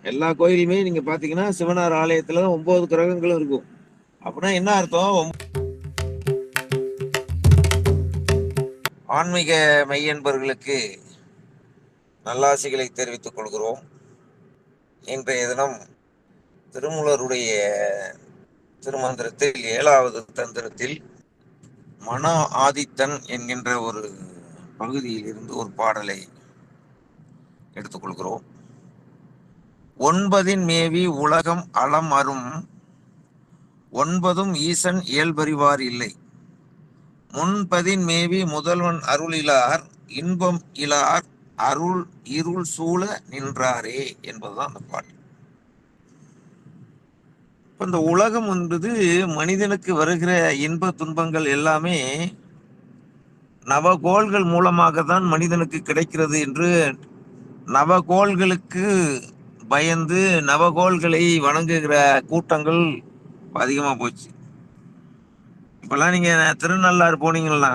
எல்லா கோயிலுமே நீங்க பாத்தீங்கன்னா சிவனார் ஆலயத்துல ஒன்பது கிரகங்களும் இருக்கும். அப்படின்னா என்ன அர்த்தம்? ஆன்மீக மையன்பர்களுக்கு நல்லாசிகளை தெரிவித்துக் கொள்கிறோம். இன்றைய தினம் திருமூலருடைய திருமந்திரத்தில் ஏழாவது தந்திரத்தில் மன ஆதித்தன் என்கின்ற ஒரு பகுதியில் இருந்து ஒரு பாடலை எடுத்துக்கொள்கிறோம் ஒன்பதின் மேவி உலகம் அலம் அரும் ஒன்பதும் ஈசன் இயல்பறிவார் இல்லை. முன்பதின் மேவி முதல்வன் அருளிலார் இன்பம் இலார் அருள் இருள் சூழ நின்றாரே என்பதுதான் அந்த பாட்டு. இந்த உலகம் என்பது மனிதனுக்கு வருகிற இன்ப துன்பங்கள் எல்லாமே நவகோள்கள் மூலமாக தான் மனிதனுக்கு கிடைக்கிறது என்று நவகோள்களுக்கு பயந்து நவகோள்களை வணங்குகிற கூட்டங்கள் அதிகமாக போச்சு. இப்போல்லாம் நீங்கள் திருநள்ளாறு போனீங்கன்னா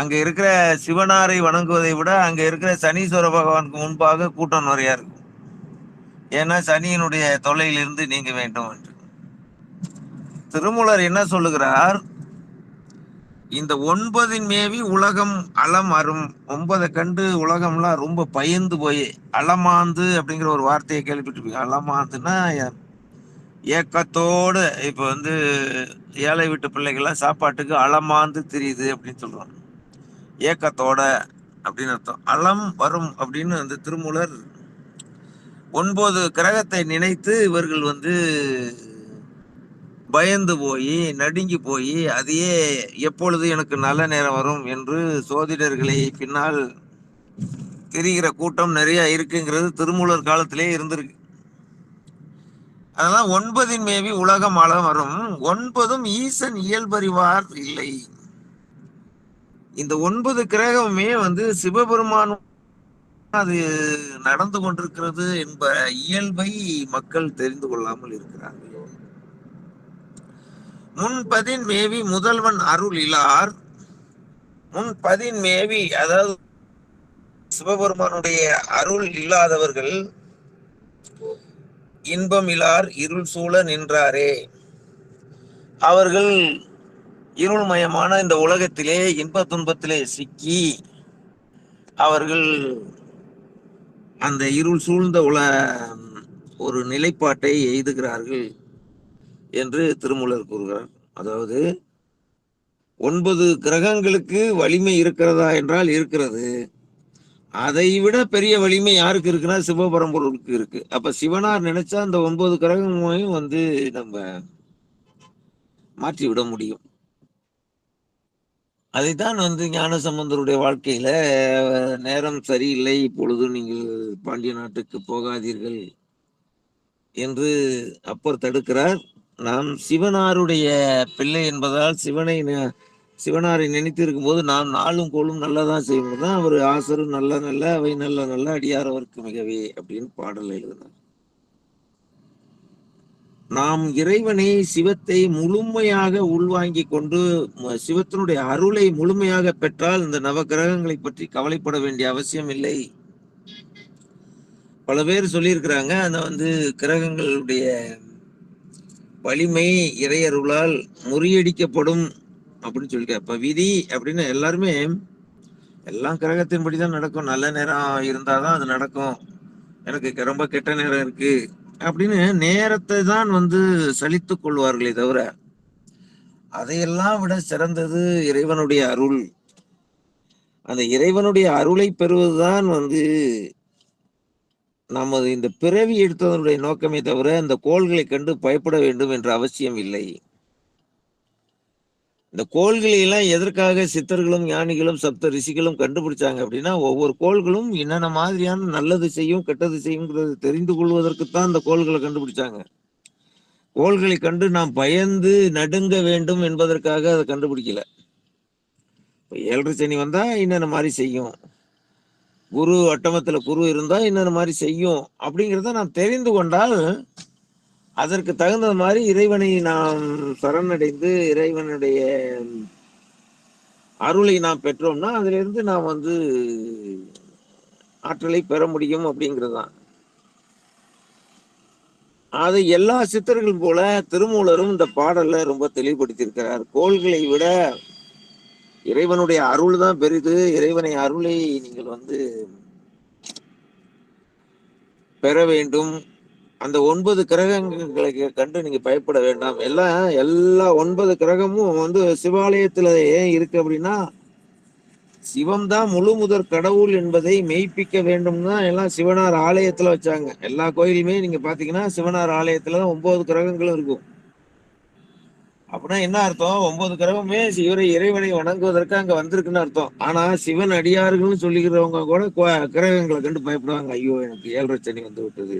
அங்கே இருக்கிற சிவனாரை வணங்குவதை விட அங்கே இருக்கிற சனீஸ்வர பகவானுக்கு முன்பாக கூட்டம் நிறையா இருக்கும். ஏன்னா சனியினுடைய தொல்லையிலிருந்து நீங்க வேண்டும் என்று. திருமூலர் என்ன சொல்லுகிறார்? இந்த ஒன்பதின் மேவி உலகம் அலம் அரும். ஒன்பதை கண்டு உலகம்லாம் ரொம்ப பயந்து போய் அலமாந்து அப்படிங்கிற ஒரு வார்த்தையை கேள்விப்பட்டிருப்பீங்க. அலமாந்துன்னா ஏக்கத்தோடு இப்போ வந்து ஏழை வீட்டு பிள்ளைகள்லாம் சாப்பாட்டுக்கு அலமாந்து தெரியுது அப்படின்னு சொல்கிறோம் ஏக்கத்தோட அப்படின்னு அர்த்தம். அலம் வரும் அப்படின்னு அந்த திருமூலர் ஒன்பது கிரகத்தை நினைத்து இவர்கள் வந்து பயந்து போய் நடுங்கி போய் அதையே எப்பொழுது எனக்கு நல்ல நேரம் வரும் என்று சோதிடர்களை பின்னால் தெரிகிற கூட்டம் நிறைய இருக்குங்கிறது திருமூலர் காலத்திலே இருந்திருக்கு. அதெல்லாம் ஒன்பதின் மேவி உலகம் அள வரும். ஒன்பதும் ஈசன் இயல்பறிவார் இல்லை. இந்த ஒன்பது கிரகமுமே வந்து சிவபெருமான் அது நடந்து கொண்டிருக்கிறது என்ப இயல்பை மக்கள் தெரிந்து கொள்ளாமல் இருக்கிறார்கள். முன்பதின் மேவி முதல்வன் அருள் இலார் முன்பதின் மேவி அதாவது சிவபெருமானுடைய அருள் இல்லாதவர்கள் இன்பம் இலார் இருள் சூழ நின்றாரே. அவர்கள் இருள்மயமான இந்த உலகத்திலே இன்ப துன்பத்திலே சிக்கி அவர்கள் அந்த இருள் சூழ்ந்த உல ஒரு நிலைப்பாட்டை எய்துகிறார்கள். என்று திருமூலர் கூறுகிறார். அதாவது ஒன்பது கிரகங்களுக்கு வலிமை இருக்கிறதா என்றால் இருக்கிறது. அதை விட பெரிய வலிமை யாருக்கு இருக்குன்னா சிவபரம்பொருளுக்கு இருக்கு. அப்ப சிவனார் நினைச்சா அந்த ஒன்பது கிரகங்களையும் வந்து நம்ம மாற்றி விட முடியும். அதைத்தான் வந்து ஞான சம்பந்தருடைய வாழ்க்கையில நேரம் சரியில்லை இப்பொழுது நீங்கள் பாண்டிய நாட்டுக்கு போகாதீர்கள் என்று அப்பர் தடுக்கிறார். நாம் சிவனாருடைய பிள்ளை என்பதால் சிவனை சிவனாரை நினைத்து இருக்கும் போது நாம் நாளும் கோளும் நல்லதான் செய்யணும் தான் அவர் ஆசரும் நல்ல நல்ல அவை நல்ல நல்ல அடியாரவருக்கு மிகவே அப்படின்னு பாடல் எழுதினார். நாம் இறைவனை சிவத்தை முழுமையாக உள்வாங்கி கொண்டு சிவத்தினுடைய அருளை முழுமையாக பெற்றால் இந்த நவ கிரகங்களை பற்றி கவலைப்பட வேண்டிய அவசியம் இல்லை. பல பேர் சொல்லியிருக்கிறாங்க அந்த வந்து கிரகங்களுடைய வலிமை இறையருளால் முறியடிக்கப்படும் அப்படின்னு சொல்லிக்க இப்ப விதி அப்படின்னு எல்லாருமே எல்லாம் கிரகத்தின்படி தான் நடக்கும். நல்ல நேரம் இருந்தாதான் அது நடக்கும். எனக்கு ரொம்ப கெட்ட நேரம் இருக்கு அப்படின்னு நேரத்தை தான் வந்து சலித்து கொள்வார்களே தவிர அதையெல்லாம் விட சிறந்தது இறைவனுடைய அருள். அந்த இறைவனுடைய அருளை பெறுவதுதான் வந்து நமது இந்த பிறவி எடுத்ததனுடைய நோக்கமே தவிர இந்த கோள்களை கண்டு பயப்பட வேண்டும் என்ற அவசியம் இல்லை. இந்த கோள்களை எல்லாம் எதற்காக சித்தர்களும் ஞானிகளும் சப்த ரிஷிகளும் கண்டுபிடிச்சாங்க அப்படின்னா ஒவ்வொரு கோள்களும் என்னென்ன மாதிரியான நல்லது செய்யும் கெட்டது செய்யுங்கிறது தெரிந்து கொள்வதற்குத்தான் இந்த கோள்களை கண்டுபிடிச்சாங்க. கோள்களை கண்டு நாம் பயந்து நடுங்க வேண்டும் என்பதற்காக அதை கண்டுபிடிக்கல. இப்போ ஏழரை சனி வந்தா என்னென்ன மாதிரி செய்யும்? குரு அட்டமத்துல குரு இருந்தா இன்னொரு மாதிரி செய்யும். அப்படிங்கிறத நான் தெரிந்து கொண்டால் அதற்கு தகுந்த மாதிரி இறைவனை நாம் சரணடைந்து இறைவனுடைய அருளை நாம் பெற்றோம்னா அதுல இருந்து நாம் வந்து ஆற்றலை பெற முடியும் அப்படிங்கிறது தான் அது எல்லா சித்தர்கள் போல திருமூலரும் இந்த பாடல்ல ரொம்ப தெளிவுபடுத்தியிருக்கிறார். கோள்களை விட இறைவனுடைய அருள் தான் பெரிது. இறைவனை அருளை நீங்கள் வந்து பெற வேண்டும். அந்த ஒன்பது கிரகங்களை கண்டு நீங்க பயப்பட வேண்டாம். எல்லாம் எல்லா ஒன்பது கிரகமும் வந்து சிவாலயத்துல ஏன் இருக்கு அப்படின்னா சிவம் தான் முழு முதற் கடவுள் என்பதை மெய்ப்பிக்க வேண்டும் தான் எல்லாம் சிவனார் ஆலயத்துல வச்சாங்க. எல்லா கோயிலுமே நீங்க பாத்தீங்கன்னா சிவனார் ஆலயத்துல தான் ஒன்பது கிரகங்களும் இருக்கும். அப்படின்னா என்ன அர்த்தம்? ஒன்பது கிரகமே சிவரை இறைவனை வணங்குவதற்கு அங்க வந்திருக்குன்னு அர்த்தம். ஆனா சிவன் அடியார்கள்னு சொல்லிக்கிறவங்க கூட கிரகங்களை கண்டு பயப்படுவாங்க. ஐயோ எனக்கு ஏழரை சனி வந்து விட்டது.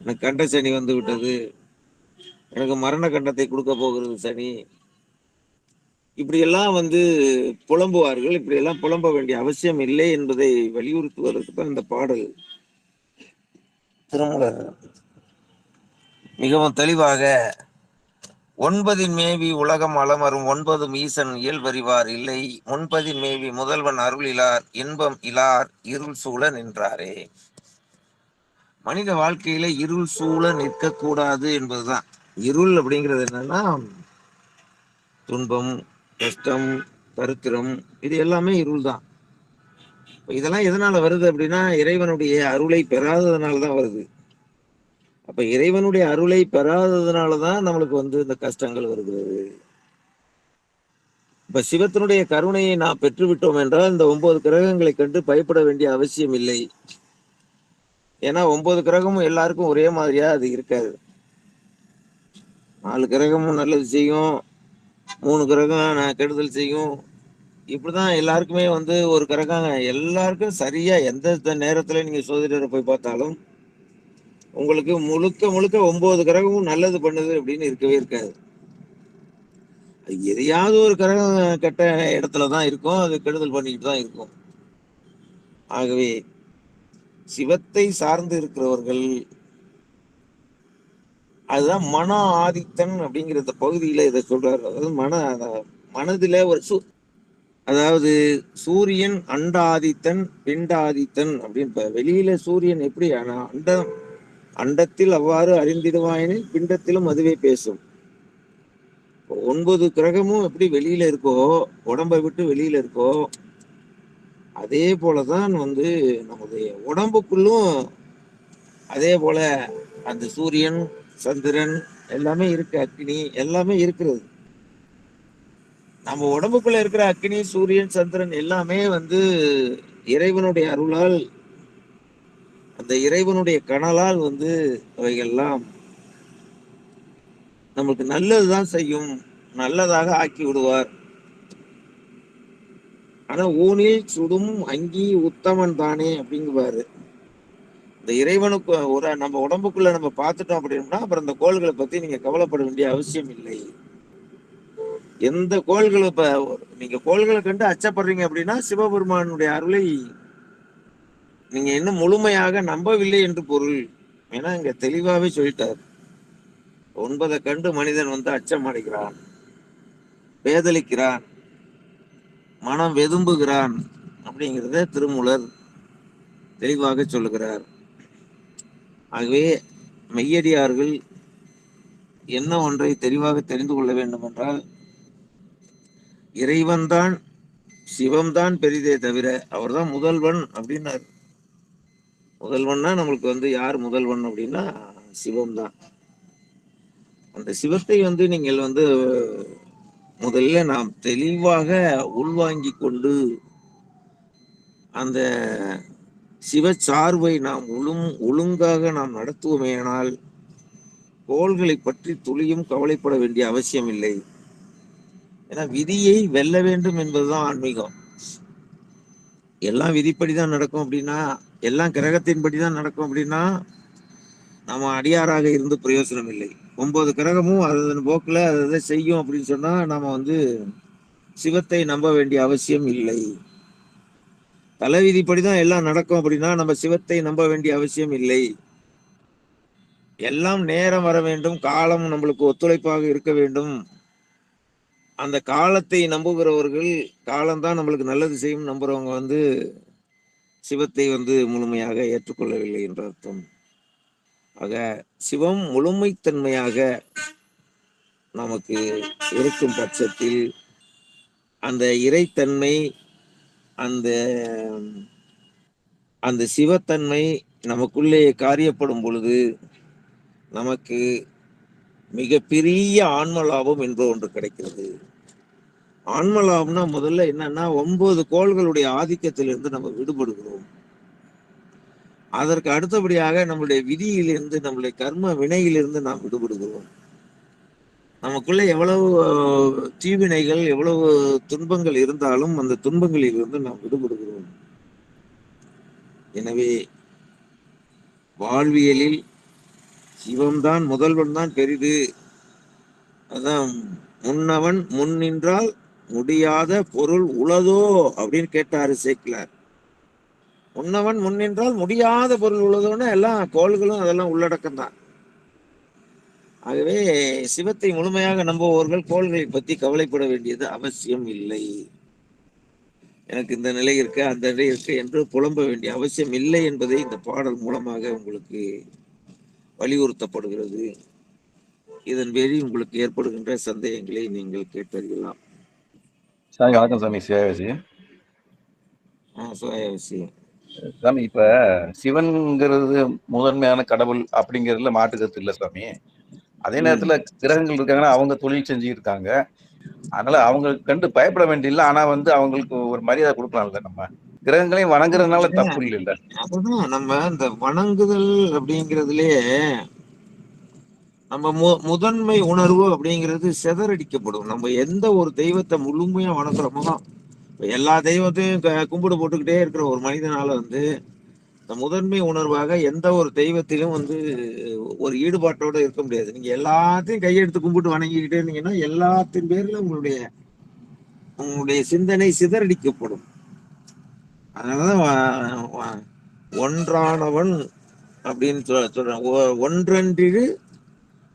எனக்கு கண்ட சனி வந்து விட்டது. எனக்கு மரண கண்டத்தை கொடுக்க போகிறது சனி. இப்படியெல்லாம் வந்து புலம்புவார்கள். இப்படியெல்லாம் புலம்ப வேண்டிய அவசியம் இல்லை என்பதை வலியுறுத்துவதற்கு தான் இந்த பாடல். திருமூலர் மிகவும் தெளிவாக ஒன்பதின் மேவி உலகம் அலமரும் ஒன்பதும் ஈசன் இயல்பறிவார் இல்லை. ஒன்பதின் மேவி முதல்வன் அருளிலார் இன்பம் இலார் இருள் சூழ நின்றாரே. மனித வாழ்க்கையில இருள் சூழ நிற்கக்கூடாது என்பதுதான். இருள் அப்படிங்கிறது என்னன்னா துன்பம் கஷ்டம் தருத்திரம் இது எல்லாமே இருள் தான் இதெல்லாம் எதனால வருது அப்படின்னா இறைவனுடைய அருளை பெறாததுனால தான் வருது. அப்ப இறைவனுடைய அருளை பெறாததுனாலதான் நம்மளுக்கு வந்து இந்த கஷ்டங்கள் வருகிறது. இப்ப சிவத்தினுடைய கருணையை நாம் பெற்றுவிட்டோம் என்றால் இந்த ஒன்பது கிரகங்களை கண்டு பயப்பட வேண்டிய அவசியம் இல்லை. ஏன்னா ஒன்பது கிரகமும் எல்லாருக்கும் ஒரே மாதிரியா அது இருக்காது. நாலு கிரகமும் நல்லது செய்யும் மூணு கிரகம் நான் கெடுதல் செய்யும். இப்படிதான் எல்லாருக்குமே வந்து ஒரு கிரகம் எல்லாருக்கும் சரியா எந்த நேரத்துல நீங்க சோதிடரை போய் பார்த்தாலும் உங்களுக்கு முழுக்க முழுக்க ஒன்பது கிரகமும் நல்லது பண்ணுது அப்படின்னு இருக்கவே இருக்காது. எதையாவது ஒரு கிரகம் கெட்ட இடத்துலதான் இருக்கும். அது கெடுதல் பண்ணிக்கிட்டு தான் இருக்கும். ஆகவே சிவத்தை சார்ந்து இருக்கிறவர்கள் அதுதான் மன ஆதித்தன் அப்படிங்கிற இந்த பகுதியில இதை சொல்றாரு. அதாவது மன மனதுல ஒரு சு அதாவது சூரியன் அண்டாதித்தன் பிண்டாதித்தன் அப்படின்னு வெளியில சூரியன் எப்படி ஆனா அண்டம் அண்டத்தில் அவ்வாறு அறிந்திடுவாயினில் பிண்டத்திலும் அதுவே பேசும். ஒன்பது கிரகமும் எப்படி வெளியில இருக்கோ உடம்பை விட்டு வெளியில இருக்கோ அதே போலதான் வந்து நமது உடம்புக்குள்ளும் அதே போல அந்த சூரியன் சந்திரன் எல்லாமே இருக்கு அக்னி எல்லாமே இருக்கிறது. நம்ம உடம்புக்குள்ள இருக்கிற அக்னி சூரியன் சந்திரன் எல்லாமே வந்து இறைவனுடைய அருளால் அந்த இறைவனுடைய கனலால் வந்து அவைகள்லாம் நமக்கு நல்லதுதான் செய்யும் நல்லதாக ஆக்கி விடுவார். ஆனா ஊனில் சுடும் அங்கி உத்தமன் தானே அப்படிங்குவாரு. இந்த இறைவனுக்கு ஒரு நம்ம உடம்புக்குள்ள நம்ம பார்த்துட்டோம் அப்படின்னா அப்புறம் இந்த கோள்களை பத்தி நீங்க கவலைப்பட வேண்டிய அவசியம் இல்லை. எந்த கோள்களை இப்ப நீங்க கோள்களை கண்டு அச்சப்படுறீங்க அப்படின்னா சிவபெருமானுடைய அருளை நீங்க இன்னும் முழுமையாக நம்பவில்லை என்று பொருள். ஏன்னா இங்க தெளிவாவே சொல்லிட்டார். ஒன்பதை கண்டு மனிதன் வந்து அச்சம் அடைகிறான். வேதளிக்கிறான் மனம் வெதும்புகிறான். அப்படிங்கிறத திருமூலர் தெளிவாக சொல்லுகிறார். ஆகவே மெய்யடியார்கள் என்ன ஒன்றை தெளிவாக தெரிந்து கொள்ள வேண்டும் என்றால் இறைவன்தான் சிவம்தான் பெரிதே தவிர அவர்தான் முதல்வன் அப்படின்னார். முதல்வன்னா நம்மளுக்கு வந்து யார் முதல்வன் அப்படின்னா சிவம் தான். அந்த சிவத்தை வந்து நீங்கள் வந்து முதல்ல நாம் தெளிவாக உள்வாங்கி கொண்டு அந்த சிவச்சார்பை நாம் ஒழுங் ஒழுங்காக நாம் நடத்துவோமேனால் கோள்களை பற்றி துளியும் கவலைப்பட வேண்டிய அவசியம் இல்லை. ஏன்னா விதியை வெல்ல வேண்டும் என்பதுதான் ஆன்மீகம். எல்லாம் விதிப்படிதான் நடக்கும் அப்படின்னா எல்லாம் கிரகத்தின்படிதான் நடக்கும் அப்படின்னா நம்ம அடியாராக இருந்து பிரயோசனம் இல்லை ஒன்பது கிரகமும் அதன் போக்கில் அதை செய்யும் அப்படின்னு சொன்னால் நம்ம வந்து சிவத்தை நம்ப வேண்டிய அவசியம் இல்லை. தலைவிதிப்படி தான் எல்லாம் நடக்கும் அப்படின்னா நம்ம சிவத்தை நம்ப வேண்டிய அவசியம் இல்லை. எல்லாம் நேரம் வர வேண்டும் காலம் நம்மளுக்கு ஒத்துழைப்பாக இருக்க வேண்டும். அந்த காலத்தை நம்புகிறவர்கள் காலம்தான் நம்மளுக்கு நல்லது செய்யும் நம்புறவங்க வந்து சிவத்தை வந்து முழுமையாக ஏற்றுக்கொள்ளவில்லை என்ற அர்த்தம். ஆக சிவம் முழுமைத்தன்மையாக நமக்கு இருக்கும் பட்சத்தில் அந்த இறைத்தன்மை அந்த அந்த சிவத்தன்மை நமக்குள்ளே காரியப்படும் பொழுது நமக்கு மிகப்பெரிய ஆன்ம லாபம் என்ற ஒன்று கிடைக்கிறது. ஆன்மலாபம்னா முதல்ல என்னன்னா ஒன்பது கோள்களுடைய ஆதிக்கத்திலிருந்து நம்ம விடுபடுகிறோம். அதற்கு அடுத்தபடியாக நம்முடைய விதியிலிருந்து நம்முடைய கர்ம வினையிலிருந்து நாம் விடுபடுகிறோம். நமக்குள்ள எவ்வளவு தீவினைகள் எவ்வளவு துன்பங்கள் இருந்தாலும் அந்த துன்பங்களில் இருந்து நாம் விடுபடுகிறோம். எனவே வாழ்வியலில் சிவம்தான் முதல்வன் தான் பெரிது. அதான் முன்னவன் முன் நின்றால் முடியாத பொருள் உளதோ? அப்படின்னு கேட்டாரு சேக்கிலார். முன்னவன் முன்னின்றால் முடியாத பொருள் உள்ளதோன்னு எல்லாம் கோள்களும் அதெல்லாம் உள்ளடக்கம் தான் ஆகவே சிவத்தை முழுமையாக நம்புபவர்கள் கோள்களை பத்தி கவலைப்பட வேண்டியது அவசியம் இல்லை. எனக்கு இந்த நிலை இருக்கு அந்த நிலை இருக்கு என்று புலம்ப வேண்டிய அவசியம் இல்லை என்பதை இந்த பாடல் மூலமாக உங்களுக்கு வலியுறுத்தப்படுகிறது. இதன் வெளி உங்களுக்கு ஏற்படுகின்ற சந்தேகங்களை நீங்கள் கேட்டறியலாம். சாமி வணக்கம் சாமி சிவாசி ஆஹ் சுவாயவசியம் சாமி இப்ப சிவன்ங்கிறது முதன்மையான கடவுள் அப்படிங்கிறதுல மாற்றுக்கருத்து இல்ல சாமி. அதே நேரத்துல கிரகங்கள் இருக்காங்கன்னா அவங்க தொழில் செஞ்சு இருக்காங்க அதனால அவங்க கண்டு பயப்பட வேண்டியதில்லை. ஆனா வந்து அவங்களுக்கு ஒரு மரியாதை கொடுக்கலாம்ல நம்ம. கிரகங்களையும் வணங்குறதுனால தப்பு இல்ல அதுதான் நம்ம இந்த வணங்குதல் அப்படிங்கிறதுலயே நம்ம மு முதன்மை உணர்வு அப்படிங்கிறது சிதறடிக்கப்படும். நம்ம எந்த ஒரு தெய்வத்தை முழுமையா வணங்குறோமோ எல்லா தெய்வத்தையும் க- கும்பிடு போட்டுக்கிட்டே இருக்கிற ஒரு மனிதனால வந்து இந்த முதன்மை உணர்வாக எந்த ஒரு தெய்வத்திலும் வந்து ஒரு ஈடுபாட்டோட இருக்க முடியாது. நீங்க எல்லாத்தையும் கையெடுத்து கும்பிட்டு வணங்கிக்கிட்டே இருந்தீங்கன்னா எல்லாத்தின் பேர்ல உங்களுடைய உங்களுடைய சிந்தனை சிதறடிக்கப்படும். அதனாலதான் ஒன்றானவன் அப்படின்னு சொல்ல சொல்றேன். ஒ-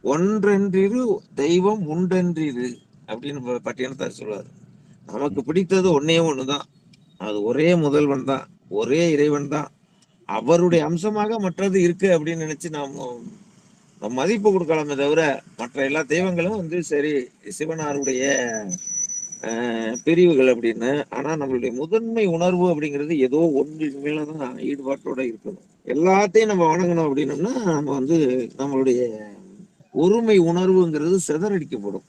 ஒன்றென்றிரு தெய்வம் உண்டென்றிரு அப்படின்னு பட்டியலத்தார் சொல்லுவார் நமக்கு பிடித்தது ஒன்னே ஒண்ணுதான். அது ஒரே முதல்வன் தான் ஒரே இறைவன் தான். அவருடைய அம்சமாக மற்றது இருக்கு அப்படின்னு நினைச்சு நாம் நம்ம மதிப்பு கொடுக்கலாமே தவிர மற்ற எல்லா தெய்வங்களும் வந்து சரி சிவனாருடைய பிரிவுகள் அப்படின்னு. ஆனா நம்மளுடைய முதன்மை உணர்வு அப்படிங்கிறது ஏதோ ஒன்றின் மேலதான் ஈடுபாட்டோட இருக்கணும் எல்லாத்தையும் நம்ம வணங்கணும் அப்படின்னம்னா நம்ம வந்து நம்மளுடைய ஒருமை உணர்வுங்கிறது சிதறடிக்கப்படும்.